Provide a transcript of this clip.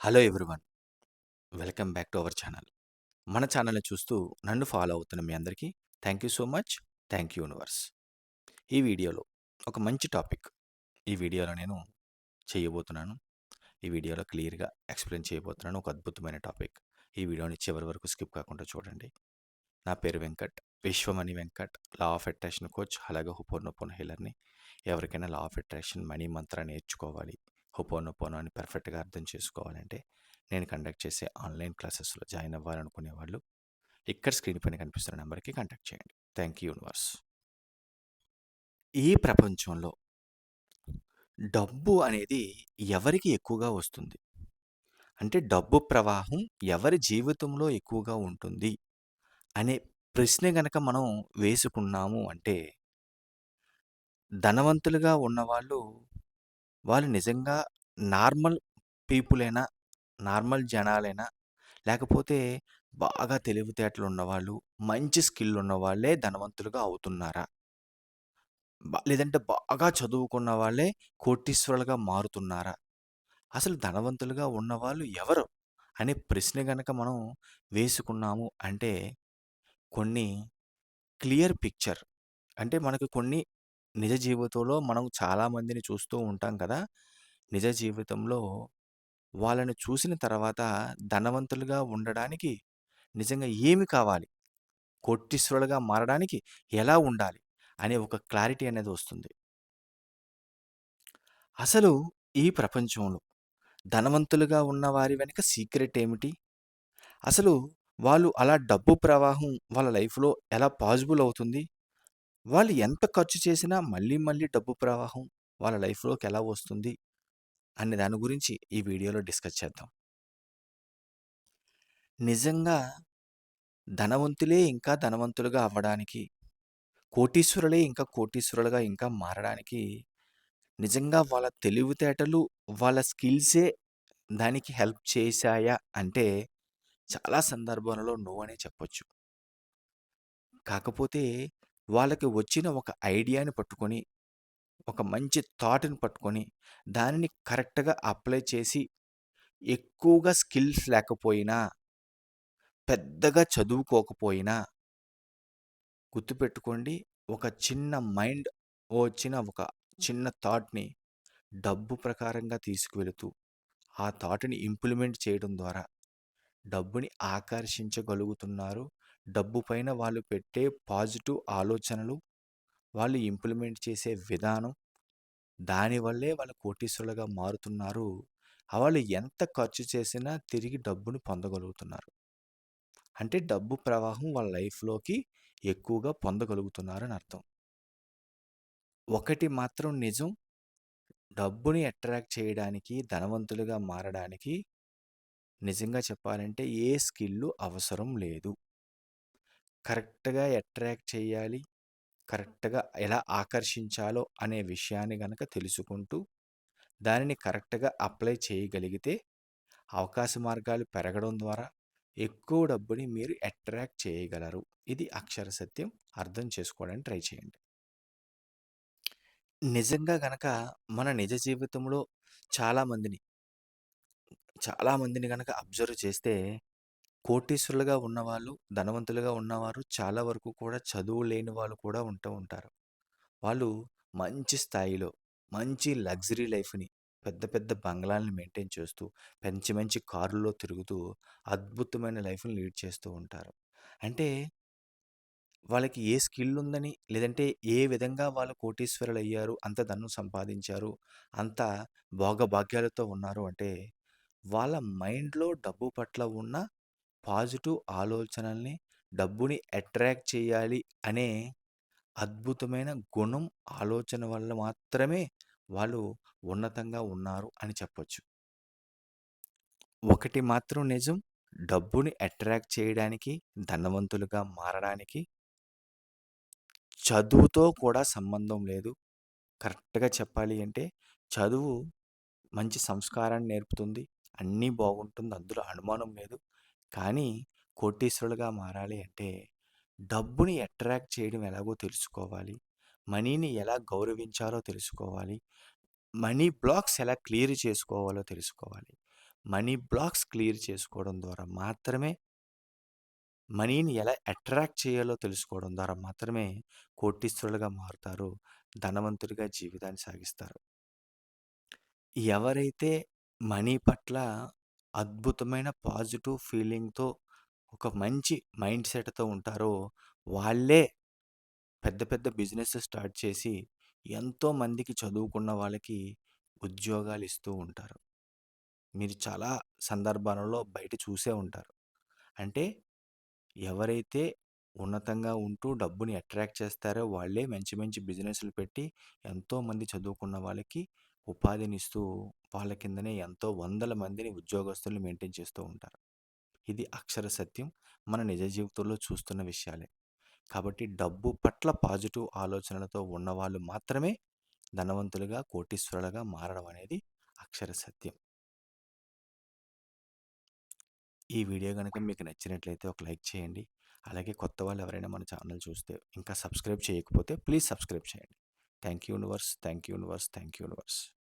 Hello everyone. Welcome back to our channel. మన ఛానల్ని చూస్తూ నన్ను ఫాలో అవుతున్న మీ అందరికీ thank you so much. Thank you universe. ఈ వీడియోలో ఒక మంచి టాపిక్. ఈ వీడియోలో నేను చేయబోతున్నాను. ఈ వీడియోలో క్లియర్గా ఎక్స్ప్లెయిన్ చేయబోతున్నాను. ఒక అద్భుతమైన టాపిక్. ఈ వీడియోని చివరి వరకు స్కిప్ కాకుండా చూడండి. నా పేరు Venkat. Vishwamani Venkat. Law of attraction coach. అలాగే హుపోర్నోపోన్ హీలర్ని. ఎవరికైనా లా ఆఫ్ అట్రాక్షన్ మనీ మంత్ర నేర్చుకోవాలి. హుపోనోపోనో అని పర్ఫెక్ట్గా అర్థం చేసుకోవాలంటే నేను కండక్ట్ చేసే ఆన్లైన్ క్లాసెస్లో జాయిన్ అవ్వాలనుకునే వాళ్ళు ఇక్కడ స్క్రీన్ పైన కనిపిస్తున్న నెంబర్కి కాంటాక్ట్ చేయండి. థ్యాంక్ యూ యూనివర్స్ ఈ ప్రపంచంలో డబ్బు అనేది ఎవరికి ఎక్కువగా వస్తుంది? అంటే డబ్బు ప్రవాహం ఎవరి జీవితంలో ఎక్కువగా ఉంటుంది? అనే ప్రశ్న గనక మనం వేసుకున్నాము అంటే ధనవంతులుగా ఉన్నవాళ్ళు వాళ్ళు నిజంగా నార్మల్ పీపులైనా నార్మల్ జనాలైనా లేకపోతే బాగా తెలివితేటలు ఉన్నవాళ్ళు మంచి స్కిల్ ఉన్నవాళ్ళే ధనవంతులుగా అవుతున్నారా? బ- లేదంటే బాగా చదువుకున్న వాళ్ళే కోటీశ్వరులుగా మారుతున్నారా? అసలు ధనవంతులుగా ఉన్నవాళ్ళు ఎవరు? అనే ప్రశ్న గనక మనం వేసుకున్నాము అంటే కొన్ని క్లియర్ పిక్చర్ అంటే మనకు కొన్ని నిజ జీవితంలో మనం చాలామందిని చూస్తూ ఉంటాం కదా నిజ జీవితంలో వాళ్ళని చూసిన తర్వాత ధనవంతులుగా ఉండడానికి నిజంగా ఏమి కావాలి? కోటీశ్వరులుగా మారడానికి ఎలా ఉండాలి? అనే ఒక క్లారిటీ అనేది వస్తుంది. అసలు ఈ ప్రపంచంలో ధనవంతులుగా ఉన్న వారి వెనుక సీక్రెట్ ఏమిటి? అసలు వాళ్ళు అలా డబ్బు ప్రవాహం వాళ్ళ లైఫ్లో ఎలా పాజిబుల్ అవుతుంది? వాళ్ళు ఎంత ఖర్చు చేసినా మళ్ళీ మళ్ళీ డబ్బు ప్రవాహం వాళ్ళ లైఫ్లోకి ఎలా వస్తుంది? అనే దాని గురించి ఈ వీడియోలో డిస్కస్ చేద్దాం. నిజంగా ధనవంతులే ఇంకా ధనవంతులుగా అవ్వడానికి కోటీశ్వరులే ఇంకా కోటీశ్వరులుగా ఇంకా మారడానికి నిజంగా వాళ్ళ తెలివితేటలు వాళ్ళ స్కిల్సే దానికి హెల్ప్ చేశాయా అంటే చాలా సందర్భాలలో నో అనే చెప్పొచ్చు. కాకపోతే వాళ్ళకి వచ్చిన ఒక ఐడియాని పట్టుకొని ఒక మంచి థాట్ని పట్టుకొని దానిని కరెక్ట్గా అప్లై చేసి ఎక్కువగా స్కిల్స్ లేకపోయినా పెద్దగా చదువుకోకపోయినా గుర్తుపెట్టుకోండి ఒక చిన్న మైండ్ వచ్చిన ఒక చిన్న థాట్ని డబ్బు ప్రకారంగా తీసుకువెళుతూ ఆ థాట్ని ఇంప్లిమెంట్ చేయడం ద్వారా డబ్బుని ఆకర్షించగలుగుతున్నారు. డబ్బు పైన వాళ్ళు పెట్టే పాజిటివ్ ఆలోచనలు వాళ్ళు ఇంప్లిమెంట్ చేసే విధానం దానివల్లే వాళ్ళు కోటీశ్వరులుగా మారుతున్నారు. వాళ్ళు ఎంత ఖర్చు చేసినా తిరిగి డబ్బును పొందగలుగుతున్నారు. అంటే డబ్బు ప్రవాహం వాళ్ళ లైఫ్లోకి ఎక్కువగా పొందగలుగుతున్నారని అర్థం. ఒకటి మాత్రం నిజం. డబ్బుని అట్రాక్ట్ చేయడానికి ధనవంతులుగా మారడానికి నిజంగా చెప్పాలంటే ఏ స్కిల్ అవసరం లేదు. కరెక్ట్గా అట్రాక్ట్ చేయాలి. కరెక్ట్గా ఎలా ఆకర్షించాలో అనే విషయాన్ని గనక తెలుసుకుంటూ దానిని కరెక్ట్గా అప్లై చేయగలిగితే అవకాశ మార్గాలు పెరగడం ద్వారా ఎక్కువ డబ్బుని మీరు అట్రాక్ట్ చేయగలరు. ఇది అక్షర సత్యం. అర్థం చేసుకోవడానికి ట్రై చేయండి. నిజంగా గనక మన నిజ జీవితంలో చాలామందిని చాలామందిని గనక అబ్జర్వ్ చేస్తే కోటీశ్వరులుగా ఉన్నవాళ్ళు ధనవంతులుగా ఉన్నవారు చాలా వరకు కూడా చదువు లేని వాళ్ళు కూడా ఉంటూ ఉంటారు. వాళ్ళు మంచి స్థాయిలో మంచి లగ్జరీ లైఫ్ని పెద్ద పెద్ద బంగ్లాలను మెయింటైన్ చేస్తూ మంచి మంచి కారుల్లో తిరుగుతూ అద్భుతమైన లైఫ్ని లీడ్ చేస్తూ ఉంటారు. అంటే వాళ్ళకి ఏ స్కిల్ ఉందని లేదంటే ఏ విధంగా వాళ్ళు కోటీశ్వరులు అయ్యారు అంత ధనం సంపాదించారు అంత భోగభాగ్యాలతో ఉన్నారు అంటే వాళ్ళ మైండ్లో డబ్బు పట్ల ఉన్న పాజిటివ్ ఆలోచనల్ని డబ్బుని అట్రాక్ట్ చేయాలి అనే అద్భుతమైన గుణం ఆలోచన వల్ల మాత్రమే వాళ్ళు ఉన్నతంగా ఉన్నారు అని చెప్పొచ్చు. ఒకటి మాత్రం నిజం డబ్బుని అట్రాక్ట్ చేయడానికి ధనవంతులుగా మారడానికి చదువుతో కూడా సంబంధం లేదు. కరెక్ట్గా చెప్పాలి అంటే చదువు మంచి సంస్కారాన్ని నేర్పుతుంది అన్నీ బాగుంటుంది అందులో అనుమానం లేదు. కానీ కోటీశ్వరులుగా మారాలి అంటే డబ్బుని అట్రాక్ట్ చేయడం ఎలాగో తెలుసుకోవాలి మనీని ఎలా గౌరవించాలో తెలుసుకోవాలి మనీ బ్లాక్స్ ఎలా క్లియర్ చేసుకోవాలో తెలుసుకోవాలి మనీ బ్లాక్స్ క్లియర్ చేసుకోవడం ద్వారా మాత్రమే మనీని ఎలా అట్రాక్ట్ చేయాలో తెలుసుకోవడం ద్వారా మాత్రమే కోటీశ్వరులుగా మారుతారు. ధనవంతుడిగా జీవితాన్ని సాగిస్తారు. ఎవరైతే మనీ పట్ల అద్భుతమైన పాజిటివ్ ఫీలింగ్‌తో ఒక మంచి మైండ్ సెట్‌తో ఉంటారో వాళ్ళే పెద్ద పెద్ద బిజినెసెస్ స్టార్ట్ చేసి ఎంతో మందికి చదువుకున్న వాళ్ళకి ఉద్యోగాలు ఇస్తూ ఉంటారు. మీరు చాలా సందర్భాలలో బయట చూసే ఉంటారు. అంటే ఎవరైతే ఉన్నతంగా ఉంటూ డబ్బుని అట్రాక్ట్ చేస్తారో వాళ్ళే మంచి మంచి బిజినెస్‌లు పెట్టి ఎంతోమంది చదువుకున్న వాళ్ళకి ఉపాధినిస్తూ వాళ్ళ కిందనే ఎంతో వందల మందిని ఉద్యోగస్తులు మెయింటైన్ చేస్తూ ఉంటారు. ఇది అక్షర సత్యం. మన నిజ జీవితంలో చూస్తున్న విషయాలే. కాబట్టి డబ్బు పట్ల పాజిటివ్ ఆలోచనలతో ఉన్నవాళ్ళు మాత్రమే ధనవంతులుగా, కోటీశ్వరులుగా మారడం అనేది అక్షర సత్యం. ఈ వీడియో గనుక మీకు నచ్చినట్లయితే ఒక లైక్ చేయండి. అలాగే కొత్త వాళ్ళు ఎవరైనా మన ఛానల్ చూస్తే ఇంకా సబ్స్క్రైబ్ చేయకపోతే ప్లీజ్ సబ్స్క్రైబ్ చేయండి. Thank you universe. Thank you universe. Thank you universe.